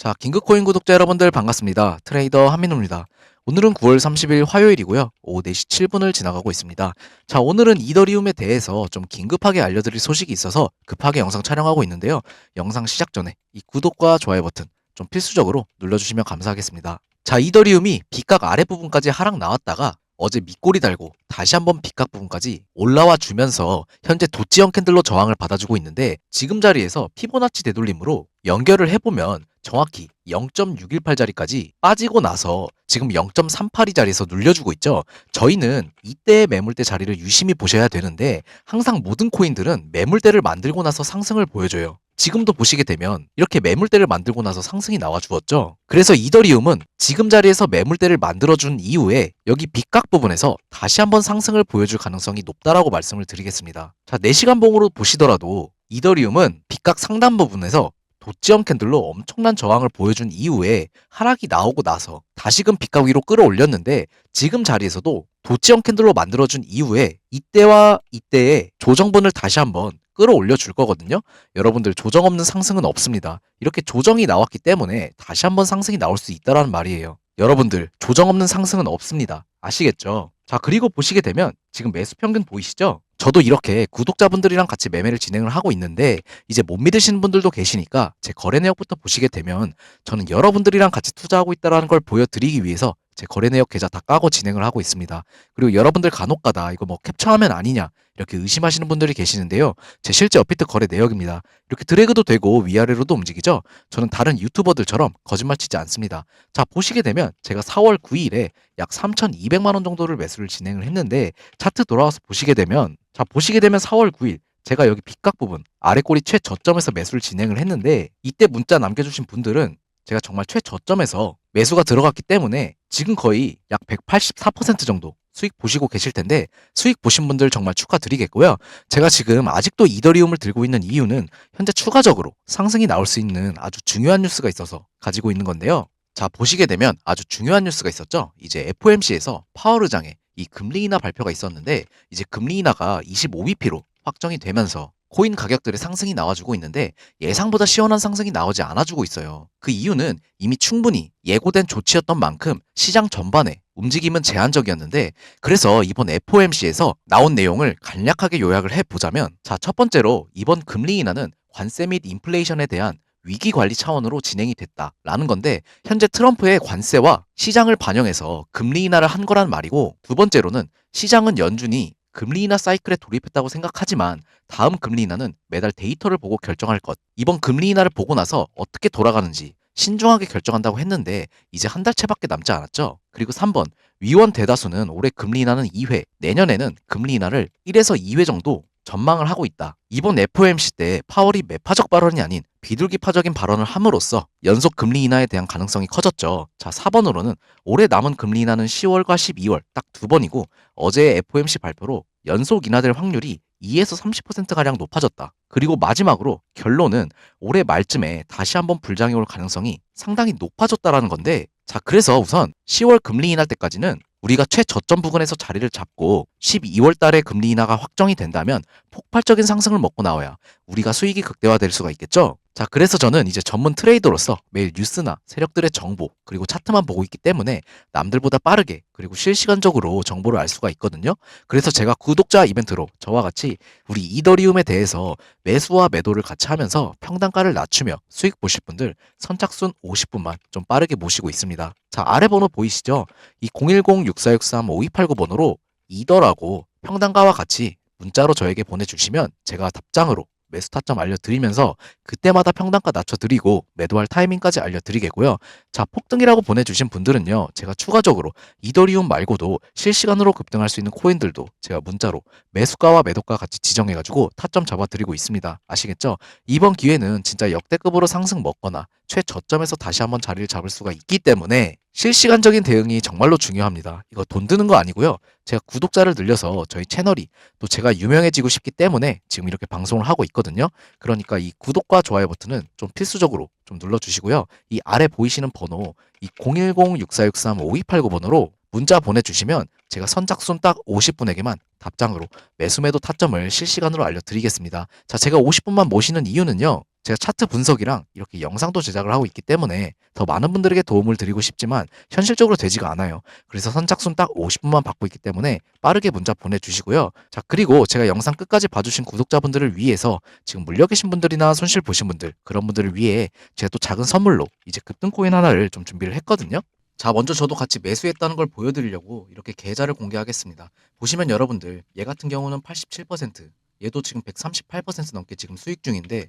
자, 긴급코인 구독자 여러분들 반갑습니다. 트레이더 한민호입니다. 오늘은 9월 30일 화요일이고요. 오후 4시 7분을 지나가고 있습니다. 자, 오늘은 이더리움에 대해서 좀 긴급하게 알려드릴 소식이 있어서 급하게 영상 촬영하고 있는데요. 영상 시작 전에 이 구독과 좋아요 버튼 좀 필수적으로 눌러주시면 감사하겠습니다. 자, 이더리움이 빗각 아랫부분까지 하락 나왔다가 어제 밑꼬리 달고 다시 한번 빗각 부분까지 올라와 주면서 현재 도치형 캔들로 저항을 받아주고 있는데 지금 자리에서 피보나치 되돌림으로 연결을 해보면 정확히 0.618자리까지 빠지고 나서 지금 0.382 자리에서 눌려주고 있죠. 저희는 이때의 매물대 자리를 유심히 보셔야 되는데 항상 모든 코인들은 매물대를 만들고 나서 상승을 보여줘요. 지금도 보시게 되면 이렇게 매물대를 만들고 나서 상승이 나와 주었죠. 그래서 이더리움은 지금 자리에서 매물대를 만들어준 이후에 여기 빗각 부분에서 다시 한번 상승을 보여줄 가능성이 높다라고 말씀을 드리겠습니다. 자, 4시간 봉으로 보시더라도 이더리움은 빗각 상단 부분에서 도치형 캔들로 엄청난 저항을 보여준 이후에 하락이 나오고 나서 다시금 빗각 위로 끌어올렸는데 지금 자리에서도 도치형 캔들로 만들어준 이후에 이때와 이때의 조정분을 다시 한번 끌어올려 줄 거거든요. 여러분들 조정 없는 상승은 없습니다. 이렇게 조정이 나왔기 때문에 다시 한번 상승이 나올 수 있다라는 말이에요. 여러분들 조정 없는 상승은 없습니다. 아시겠죠? 자, 그리고 보시게 되면 지금 매수 평균 보이시죠? 저도 이렇게 구독자분들이랑 같이 매매를 진행을 하고 있는데 이제 못 믿으시는 분들도 계시니까 제 거래 내역부터 보시게 되면 저는 여러분들이랑 같이 투자하고 있다는 걸 보여드리기 위해서 제 거래 내역 계좌 다 까고 진행을 하고 있습니다. 그리고 여러분들 간혹가다 이거 뭐 캡처하면 아니냐 이렇게 의심하시는 분들이 계시는데요. 제 실제 업비트 거래 내역입니다. 이렇게 드래그도 되고 위아래로도 움직이죠. 저는 다른 유튜버들처럼 거짓말 치지 않습니다. 자 보시게 되면 제가 4월 9일에 약 3,200만 원 정도를 매수를 진행을 했는데 차트 돌아와서 보시게 되면 자 보시게 되면 4월 9일 제가 여기 빗각 부분 아래 꼬리 최저점에서 매수를 진행을 했는데 이때 문자 남겨주신 분들은 제가 정말 최저점에서 매수가 들어갔기 때문에 지금 거의 약 184% 정도 수익 보시고 계실 텐데 수익 보신 분들 정말 축하드리겠고요. 제가 지금 아직도 이더리움을 들고 있는 이유는 현재 추가적으로 상승이 나올 수 있는 아주 중요한 뉴스가 있어서 가지고 있는 건데요. 자, 보시게 되면 아주 중요한 뉴스가 있었죠. 이제 FOMC에서 파월 의장의 이 금리 인하 발표가 있었는데 이제 금리 인하가 25bp로 확정이 되면서 코인 가격들의 상승이 나와주고 있는데 예상보다 시원한 상승이 나오지 않아주고 있어요. 그 이유는 이미 충분히 예고된 조치였던 만큼 시장 전반에 움직임은 제한적이었는데 그래서 이번 FOMC에서 나온 내용을 간략하게 요약을 해보자면 자 첫 번째로 이번 금리 인하는 관세 및 인플레이션에 대한 위기 관리 차원으로 진행이 됐다라는 건데 현재 트럼프의 관세와 시장을 반영해서 금리 인하를 한 거란 말이고 두 번째로는 시장은 연준이 금리 인하 사이클에 돌입했다고 생각하지만 다음 금리 인하는 매달 데이터를 보고 결정할 것. 이번 금리 인하를 보고 나서 어떻게 돌아가는지 신중하게 결정한다고 했는데 이제 한달 채밖에 남지 않았죠. 그리고 3번 위원 대다수는 올해 금리 인하는 2회, 내년에는 금리 인하를 1에서 2회 정도 전망을 하고 있다. 이번 FOMC 때 파월이 매파적 발언이 아닌 비둘기파적인 발언을 함으로써 연속 금리 인하에 대한 가능성이 커졌죠. 자, 4번으로는 올해 남은 금리 인하는 10월과 12월 딱 두 번이고 어제의 FOMC 발표로 연속 인하될 확률이 2에서 30%가량 높아졌다. 그리고 마지막으로 결론은 올해 말쯤에 다시 한번 불장이 올 가능성이 상당히 높아졌다라는 건데 자, 그래서 우선 10월 금리 인하 때까지는 우리가 최저점 부근에서 자리를 잡고 12월 달에 금리 인하가 확정이 된다면 폭발적인 상승을 먹고 나와야 우리가 수익이 극대화될 수가 있겠죠? 자, 그래서 저는 이제 전문 트레이더로서 매일 뉴스나 세력들의 정보, 그리고 차트만 보고 있기 때문에 남들보다 빠르게, 그리고 실시간적으로 정보를 알 수가 있거든요. 그래서 제가 구독자 이벤트로 저와 같이 우리 이더리움에 대해서 매수와 매도를 같이 하면서 평단가를 낮추며 수익 보실 분들 선착순 50분만 좀 빠르게 모시고 있습니다. 자, 아래 번호 보이시죠? 이 010-6463-5289 번호로 이더라고 평단가와 같이 문자로 저에게 보내주시면 제가 답장으로 매수 타점 알려드리면서 그때마다 평단가 낮춰드리고 매도할 타이밍까지 알려드리겠고요. 자, 폭등이라고 보내주신 분들은요, 제가 추가적으로 이더리움 말고도 실시간으로 급등할 수 있는 코인들도 제가 문자로 매수가와 매도가 같이 지정해가지고 타점 잡아드리고 있습니다. 아시겠죠? 이번 기회는 진짜 역대급으로 상승 먹거나 최저점에서 다시 한번 자리를 잡을 수가 있기 때문에 실시간적인 대응이 정말로 중요합니다. 이거 돈 드는 거 아니고요. 제가 구독자를 늘려서 저희 채널이 또 제가 유명해지고 싶기 때문에 지금 이렇게 방송을 하고 있거든요. 그러니까 이 구독과 좋아요 버튼은 좀 필수적으로 좀 눌러주시고요. 이 아래 보이시는 번호 이 010-6463-5289 번호로 문자 보내주시면 제가 선착순 딱 50분에게만 답장으로 매수매도 타점을 실시간으로 알려드리겠습니다. 자, 제가 50분만 모시는 이유는요. 제가 차트 분석이랑 이렇게 영상도 제작을 하고 있기 때문에 더 많은 분들에게 도움을 드리고 싶지만 현실적으로 되지가 않아요. 그래서 선착순 딱 50분만 받고 있기 때문에 빠르게 문자 보내주시고요. 자, 그리고 제가 영상 끝까지 봐주신 구독자분들을 위해서 지금 물려 계신 분들이나 손실 보신 분들, 그런 분들을 위해 제가 또 작은 선물로 이제 급등코인 하나를 좀 준비를 했거든요. 자, 먼저 저도 같이 매수했다는 걸 보여드리려고 이렇게 계좌를 공개하겠습니다. 보시면 여러분들, 얘 같은 경우는 87%, 얘도 지금 138% 넘게 지금 수익 중인데,